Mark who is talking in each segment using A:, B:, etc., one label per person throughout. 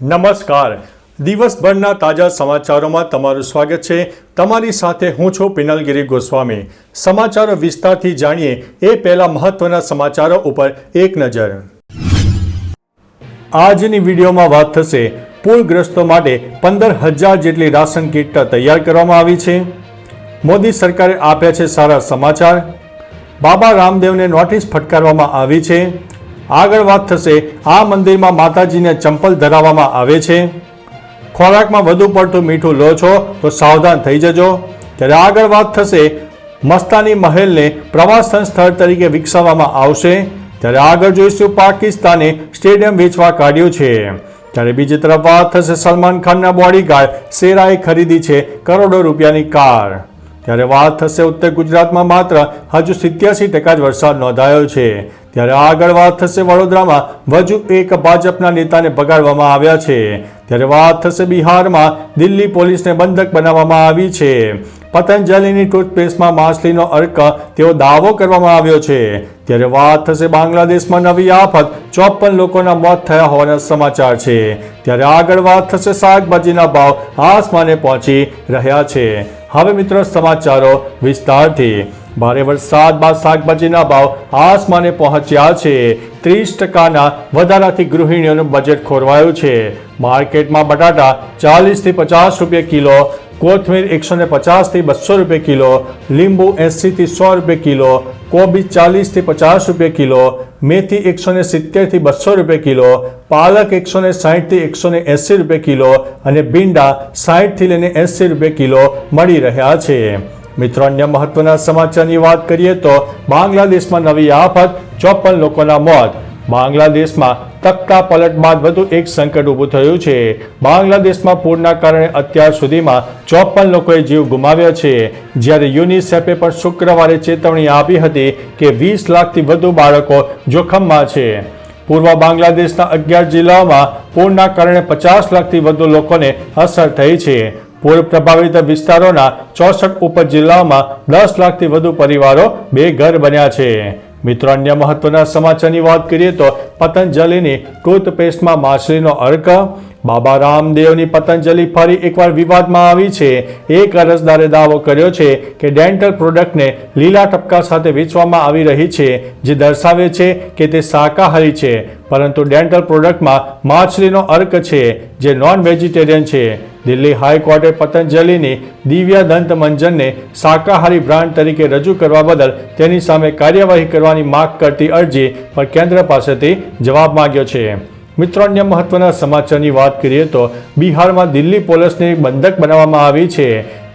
A: નમસ્કાર. દિવસભરના તાજા સમાચારોમાં તમારું સ્વાગત છે. તમારી સાથે હું છું પિનલગીરી ગોસ્વામી. સમાચારો વિસ્તારથી જાણીએ એ પહેલા મહત્વના સમાચારો ઉપર એક નજર. આજની વિડીયોમાં વાત થશે પૂરગ્રસ્તો માટે પંદર હજાર જેટલી રાશન કીટ તૈયાર કરવામાં આવી છે. મોદી સરકારે આપ્યા છે સારા સમાચાર. બાબા રામદેવને નોટિસ ફટકારવામાં આવી છે. આગળ વાત થશે, આ મંદિરમાં માતાજીને ચંપલ ધરાવવામાં આવે છે. ખોરાકમાં વધુ પડતું મીઠું લો છો, તો સાવધાન થઈ જજો. ત્યારે આગળ વાત થશે, મસ્તાની મહેલને પ્રવાસન સ્થળ તરીકે વિકસાવવામાં આવશે. ત્યારે આગળ જોઈશું પાકિસ્તાને સ્ટેડિયમ વેચવા કાઢ્યું છે. ત્યારે બીજી તરફ વાત થશે, સલમાન ખાનના બોડીગાર્ડ શેરાએ ખરીદી છે કરોડો રૂપિયાની કાર. ત્યારે વાત થશે, ઉત્તર ગુજરાતમાં માત્ર હજુ સિત્યાસી ટકા જ વરસાદ નોંધાયો છે. ત્યારે આગળ વાત થશે વડોદરામાં. વધુ એક ભાજપના નેતાને બગાડવામાં આવ્યા છે. ત્યારે વાત થશે બિહારમાં. દિલ્હી પોલીસને બંધક બનાવવામાં આવી છે. પતંજલિની ટૂથપેસ્ટમાં માછલીનો અર્ક તેવો દાવો કરવામાં આવ્યો છે. ત્યારે વાત થશે બાંગ્લાદેશમાં નવી આફત. ચોપન લોકોના મોત થયા હોવાના સમાચાર છે. ત્યારે આગળ વાત થશે શાકભાજીના ભાવ આસમાને પહોંચી રહ્યા છે. હવે મિત્રો સમાચારો વિસ્તારથી. ભારે વરસાદ બાદ શાકભાજીના ભાવ આસમાને પહોંચ્યા છે. ત્રીસ ટકાના વધારાથી ગૃહિણીઓનું બજેટ ખોરવાયું છે. માર્કેટમાં બટાટા ચાલીસથી પચાસ રૂપિયા કિલો, કોથમીર એકસો ને પચાસથી બસો રૂપિયા કિલો, લીંબુ એંસીથી સો રૂપિયા કિલો કોબીજ ચાલીસથી પચાસ રૂપિયા કિલો, મેથી એકસો ને સિત્તેરથી બસો રૂપિયા કિલો, પાલક એકસો ને સાહીઠથી એકસો ને એંસી રૂપિયા કિલો અને ભીંડા સાહીઠથી લઈને એંસી રૂપિયા કિલો મળી રહ્યા છે. મિત્રો, અન્ય મહત્વના સમાચારની વાત કરીએ તો બાંગ્લાદેશમાં નવી આફત, ચોપન લોકોના મોત. બાંગ્લાદેશમાં તકતા પલટ બાદ વધુ એક સંકટ ઊભું થયું છે. બાંગ્લાદેશમાં પૂરના કારણે અત્યાર સુધીમાં ચોપન લોકોએ જીવ ગુમાવ્યા છે. જ્યારે યુનિસેફે પણ શુક્રવારે ચેતવણી આપી હતી કે વીસ લાખથી વધુ બાળકો જોખમમાં છે. પૂર્વ બાંગ્લાદેશના અગિયાર જિલ્લાઓમાં પૂરના કારણે પચાસ લાખથી વધુ લોકોને અસર થઈ છે. પૂર પ્રભાવિત વિસ્તારોના ચોસઠ ઉપજિલ્લાઓમાં દસ લાખથી વધુ પરિવારો બેઘર બન્યા છે. મિત્રો, અન્ય મહત્વના સમાચારની વાત કરીએ તો પતંજલિની ટૂથપેસ્ટમાં માછલીનો અર્ક બાબા રામદેવની પતંજલિ ફરી એકવાર વિવાદમાં આવી છે. એક અરજદારે દાવો કર્યો છે કે ડેન્ટલ પ્રોડક્ટને લીલા ટપકા સાથે વેચવામાં આવી રહી છે, જે દર્શાવે છે કે તે શાકાહારી છે. પરંતુ ડેન્ટલ પ્રોડક્ટમાં માછલીનો અર્ક છે, જે નોન વેજીટેરિયન છે. દિલ્હી હાઈકોર્ટે પતંજલિની દિવ્ય દંત મંજનને શાકાહારી બ્રાન્ડ તરીકે રજૂ કરવા બદલ તેની સામે કાર્યવાહી કરવાની માગ કરતી અરજી પર કેન્દ્ર પાસેથી જવાબ માંગ્યો છે. મિત્રો, અન્ય મહત્વના સમાચારની વાત કરીએ તો બિહારમાં દિલ્હી પોલીસની બંધક બનાવવામાં આવી છે.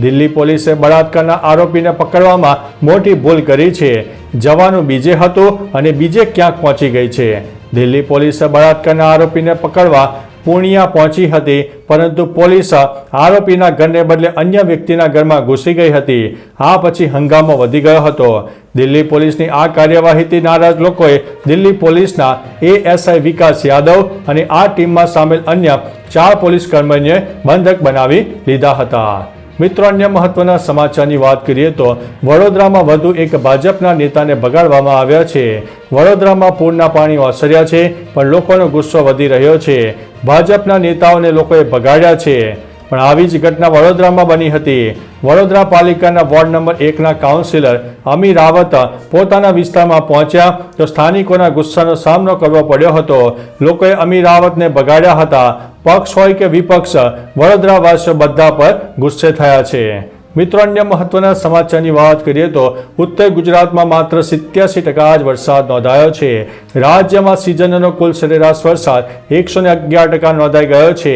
A: દિલ્હી પોલીસે બળાત્કારના આરોપીને પકડવામાં મોટી ભૂલ કરી છે. જવાનું બીજે હતું અને બીજે ક્યાંક પહોંચી ગઈ છે. દિલ્હી પોલીસે બળાત્કારના આરોપીને પકડવા પૂર્ણિયા પહોંચી હતી, પરંતુ પોલીસ આરોપીના ઘરને બદલે અન્ય વ્યક્તિના ઘરમાં ઘૂસી ગઈ હતી. આ પછી હંગામો વધી ગયો હતો. દિલ્હી પોલીસની આ કાર્યવાહીથી નારાજ લોકોએ દિલ્હી પોલીસના એએસઆઈ વિકાસ યાદવ અને આ ટીમમાં સામેલ અન્ય ચાર પોલીસ કર્મીઓને બંધક બનાવી લીધા હતા. મિત્રો, અન્ય મહત્વના સમાચારની વાત કરીએ તો વડોદરામાં વધુ એક ભાજપના નેતાને બગાડવામાં આવ્યા છે. વડોદરામાં પૂરના પાણી ઓસર્યા છે, પણ લોકોનો ગુસ્સો વધી રહ્યો છે. ભાજપના નેતાઓને લોકોએ બગાડ્યા છે. પણ આવી જ ઘટના વડોદરામાં બની હતી. વડોદરા પાલિકાના વોર્ડ નંબર એકના કાઉન્સિલર અમી રાવત પોતાના વિસ્તારમાં પહોંચ્યા તો સ્થાનિકોના ગુસ્સાનો સામનો કરવો પડ્યો હતો. લોકોએ અમી રાવતને બગાડ્યા હતા. પક્ષ હોય કે વિપક્ષ વડોદરાવાસીઓ બધા પર ગુસ્સે થયા છે. મિત્રો, અન્ય મહત્વના સમાચારની વાત કરીએ તો ઉત્તર ગુજરાતમાં માત્ર સિત્યાસી ટકા જ વરસાદ નોંધાયો છે. રાજ્યમાં સિઝનનો કુલ સરેરાશ વરસાદ એકસો ને અગિયાર ટકા નોંધાઈ ગયો છે.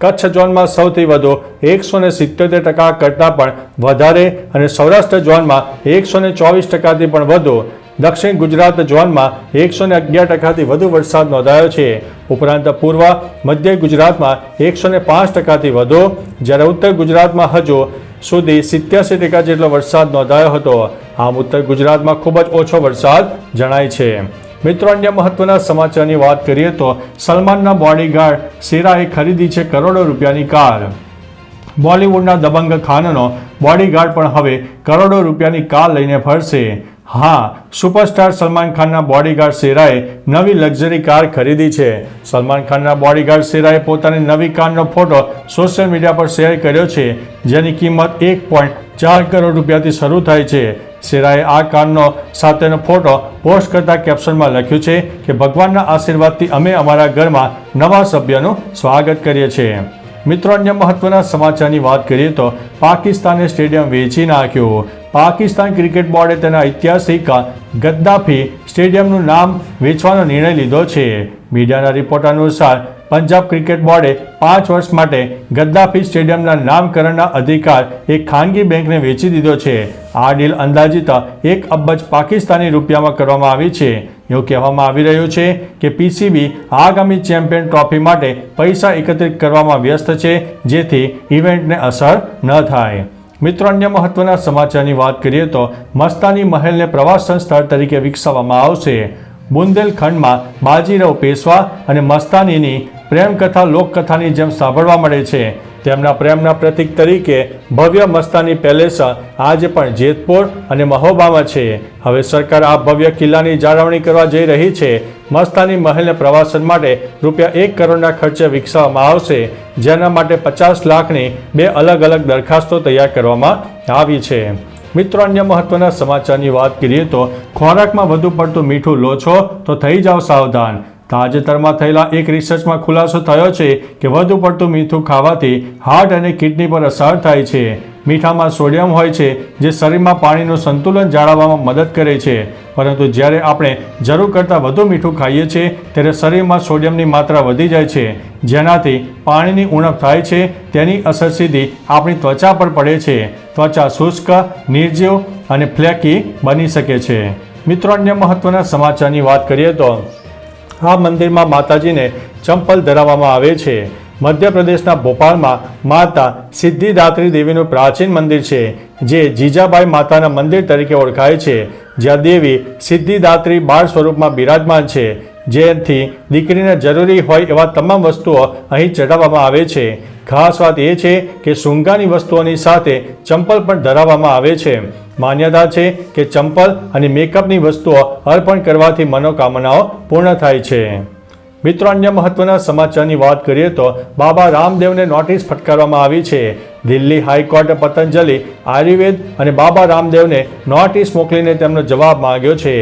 A: કચ્છ ઝોનમાં સૌથી વધુ એકસો ને સિત્તોતેર ટકા કરતાં પણ વધારે અને સૌરાષ્ટ્ર ઝોનમાં એકસો ને ચોવીસ ટકાથી પણ વધુ. દક્ષિણ ગુજરાત ઝોનમાં એકસો ને અગિયાર ટકાથી વધુ વરસાદ નોંધાયો છે. ઉપરાંત પૂર્વ મધ્ય ગુજરાતમાં એકસો ને પાંચ ટકાથી વધુ. જ્યારે ઉત્તર ગુજરાતમાં હજુ સુધી સિત્યાસી ટકા જેટલો વરસાદ નોંધાયો હતો. આમ ઉત્તર ગુજરાતમાં ખૂબ જ ઓછો વરસાદ જણાય છે. મિત્રો, અન્ય મહત્વના સમાચારની વાત કરીએ તો સલમાનના બોડીગાર્ડ સિરાએ ખરીદી છે કરોડો રૂપિયાની કાર. બોલિવૂડના દબંગ ખાનનો બોડીગાર્ડ પણ હવે કરોડો રૂપિયાની કાર લઈને ફરશે. હા, સુપરસ્ટાર સલમાન ખાનના બોડીગાર્ડ સેરાએ નવી લક્ઝરી કાર ખરીદી છે. સલમાન ખાનના બોડીગાર્ડ સેરાએ પોતાની નવી કારનો ફોટો સોશિયલ મીડિયા પર શેર કર્યો છે, જેની કિંમત એક પોઈન્ટ ચાર કરોડ રૂપિયાથી શરૂ થાય છે. સેરાએ આ કારનો સાથેનો ફોટો પોસ્ટ કરતા કેપ્શનમાં લખ્યું છે કે, ભગવાનના આશીર્વાદથી અમે અમારા ઘરમાં નવા સભ્યનું સ્વાગત કરીએ છીએ. મિત્રો, અન્ય મહત્વના સમાચારની વાત કરીએ તો પાકિસ્તાને સ્ટેડિયમ વેચી નાખ્યું. પાકિસ્તાન ક્રિકેટ બોર્ડે તેના ઐતિહાસિક ગદ્દાફી સ્ટેડિયમનું નામ વેચવાનો નિર્ણય લીધો છે. મીડિયાના રિપોર્ટ અનુસાર, પંજાબ ક્રિકેટ બોર્ડે પાંચ વર્ષ માટે ગદ્દાફી સ્ટેડિયમના નામકરણના અધિકાર એક ખાનગી બેંકને વેચી દીધો છે. આ ડીલ અંદાજિત એક અબજ પાકિસ્તાની રૂપિયામાં કરવામાં આવી છે. એવું કહેવામાં આવી રહ્યું છે કે પીસીબી આગામી ચેમ્પિયન ટ્રોફી માટે પૈસા એકત્રિત કરવામાં વ્યસ્ત છે, જેથી ઇવેન્ટને અસર ન થાય. મિત્રો, અન્ય મહત્વના સમાચારની વાત કરીએ તો મસ્તાની મહેલને પ્રવાસન સ્થળ તરીકે વિકસાવવામાં આવશે. બુંદેલખંડમાં બાજીરાવ પેશવા અને મસ્તાનીની પ્રેમકથા, લોકકથાની જેમ સાંભળવા મળે છે. તેમના પ્રેમના પ્રતીક તરીકે ભવ્ય મસ્તાની પેલેસ આજે પણ જેતપુર અને મહોબામાં છે. હવે સરકાર આ ભવ્ય કિલ્લાની જાળવણી કરવા જઈ રહી છે. મસ્તાની મહેલને પ્રવાસન માટે રૂપિયા એક કરોડના ખર્ચે વિકસાવવામાં આવશે, જેના માટે પચાસ લાખની બે અલગ અલગ દરખાસ્તો તૈયાર કરવામાં આવી છે. મિત્રો, અન્ય મહત્વના સમાચારની વાત કરીએ તો ખોરાકમાં વધુ પડતું મીઠું લો છો તો થઈ જાઓ સાવધાન. તાજેતરમાં થયેલા એક રિસર્ચમાં ખુલાસો થયો છે કે વધુ પડતું મીઠું ખાવાથી હાર્ટ અને કિડની પર અસર થાય છે. મીઠામાં સોડિયમ હોય છે, જે શરીરમાં પાણીનું સંતુલન જાળવવામાં મદદ કરે છે. પરંતુ જ્યારે આપણે જરૂર કરતાં વધુ મીઠું ખાઈએ છીએ, ત્યારે શરીરમાં સોડિયમની માત્રા વધી જાય છે. જેનાથી પાણીની ઉણપ થાય છે. તેની અસર સીધી આપણી ત્વચા પર પડે છે. ત્વચા શુષ્ક, નિર્જીવ અને ફ્લેકી બની શકે છે. મિત્રો, અન્ય મહત્વના સમાચારની વાત કરીએ તો, આ મંદિરમાં માતાજીને ચંપલ ધરાવવામાં આવે છે. મધ્યપ્રદેશના ભોપાલમાં માતા સિદ્ધિદાત્રી દેવીનું પ્રાચીન મંદિર છે, જે જીજાબાઈ માતાના મંદિર તરીકે ઓળખાય છે, જ્યાં દેવી સિદ્ધિદાત્રી બાળ સ્વરૂપમાં બિરાજમાન છે, જેથી દીકરીને જરૂરી હોય એવા તમામ વસ્તુઓ અહીં ચઢાવવામાં આવે છે. ખાસ વાત એ છે કે શૃંગારની વસ્તુઓની સાથે ચંપલ પણ ધરાવવામાં આવે છે. માન્યતા છે કે ચંપલ અને મેકઅપની વસ્તુઓ અર્પણ કરવાથી મનોકામનાઓ પૂર્ણ થાય છે. મિત્રો, અન્ય મહત્વના સમાચારની વાત કરીએ તો બાબા રામદેવને નોટિસ ફટકારવામાં આવી છે. દિલ્હી હાઈકોર્ટે પતંજલિ, આયુર્વેદ અને બાબા રામદેવને નોટિસ મોકલીને તેમનો જવાબ માંગ્યો છે.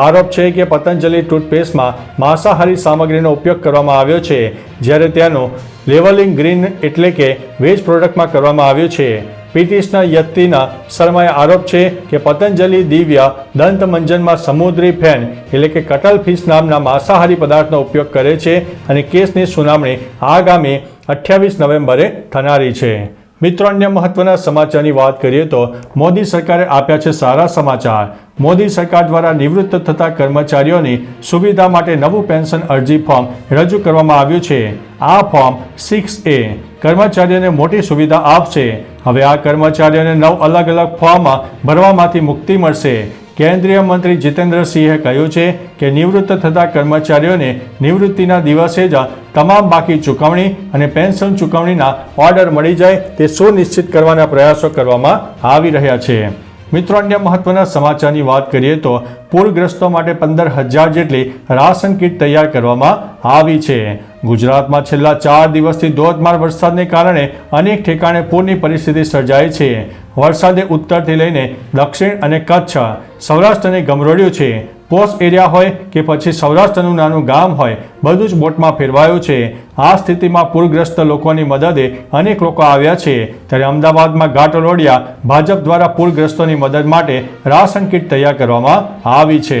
A: આરોપ છે કે પતંજલિ ટૂથપેસ્ટમાં માંસાહારી સામગ્રીનો ઉપયોગ કરવામાં આવ્યો છે, જ્યારે તેનું લેવલિંગ ગ્રીન એટલે કે વેજ પ્રોડક્ટમાં કરવામાં આવ્યું છે. પિટિશનર યત્તિના શર્માએ આરોપ છે કે પતંજલિ દિવ્ય દંતમંજનમાં સમુદ્રી ફેન, એટલે કે કટલ ફિશ નામના માંસાહારી પદાર્થનો ઉપયોગ કરે છે અને કેસની સુનાવણી આગામી અઠ્યાવીસ નવેમ્બરે થનારી છે. મિત્રો, અન્ય મહત્વના સમાચારની વાત કરીએ તો મોદી સરકારે આપ્યા છે સારા સમાચાર. મોદી સરકાર દ્વારા નિવૃત્ત થતા કર્મચારીઓની સુવિધા માટે નવું પેન્શન અરજી ફોર્મ રજૂ કરવામાં આવ્યું છે. આ ફોર્મ સિક્સ એ. કર્મચારીઓને મોટી સુવિધા આપશે. હવે આ કર્મચારીઓને નવ અલગ અલગ ફોર્મમાં ભરવામાંથી મુક્તિ મળશે. કેન્દ્રીય મંત્રી જીતેન્દ્રસિંહે કહ્યું છે કે નિવૃત્ત થતા કર્મચારીઓને નિવૃત્તિના દિવસે જ તમામ બાકી ચૂકવણી અને પેન્શન ચૂકવણીના ઓર્ડર મળી જાય તે સુનિશ્ચિત કરવાના પ્રયાસો કરવામાં આવી રહ્યા છે. મિત્રો, અન્ય મહત્વના સમાચારની વાત કરીએ તો પૂરગ્રસ્તો માટે પંદર હજાર જેટલી રાશન કીટ તૈયાર કરવામાં આવી છે. ગુજરાતમાં છેલ્લા ચાર દિવસથી ધોધમાર વરસાદને કારણે અનેક ઠેકાણે પૂરની પરિસ્થિતિ સર્જાઈ છે. વરસાદે ઉત્તરથી લઈને દક્ષિણ અને કચ્છ સૌરાષ્ટ્રને ગમરોડ્યું છે. પોસ્ટ એરિયા હોય કે પછી સૌરાષ્ટ્રનું નાનું ગામ હોય, બધું જ બોટમાં ફેરવાયું છે. આ સ્થિતિમાં પૂરગ્રસ્ત લોકોની મદદે અનેક લોકો આવ્યા છે. ત્યારે અમદાવાદમાં ઘાટલોડિયા ભાજપ દ્વારા પૂરગ્રસ્તોની મદદ માટે રાશન કીટ તૈયાર કરવામાં આવી છે.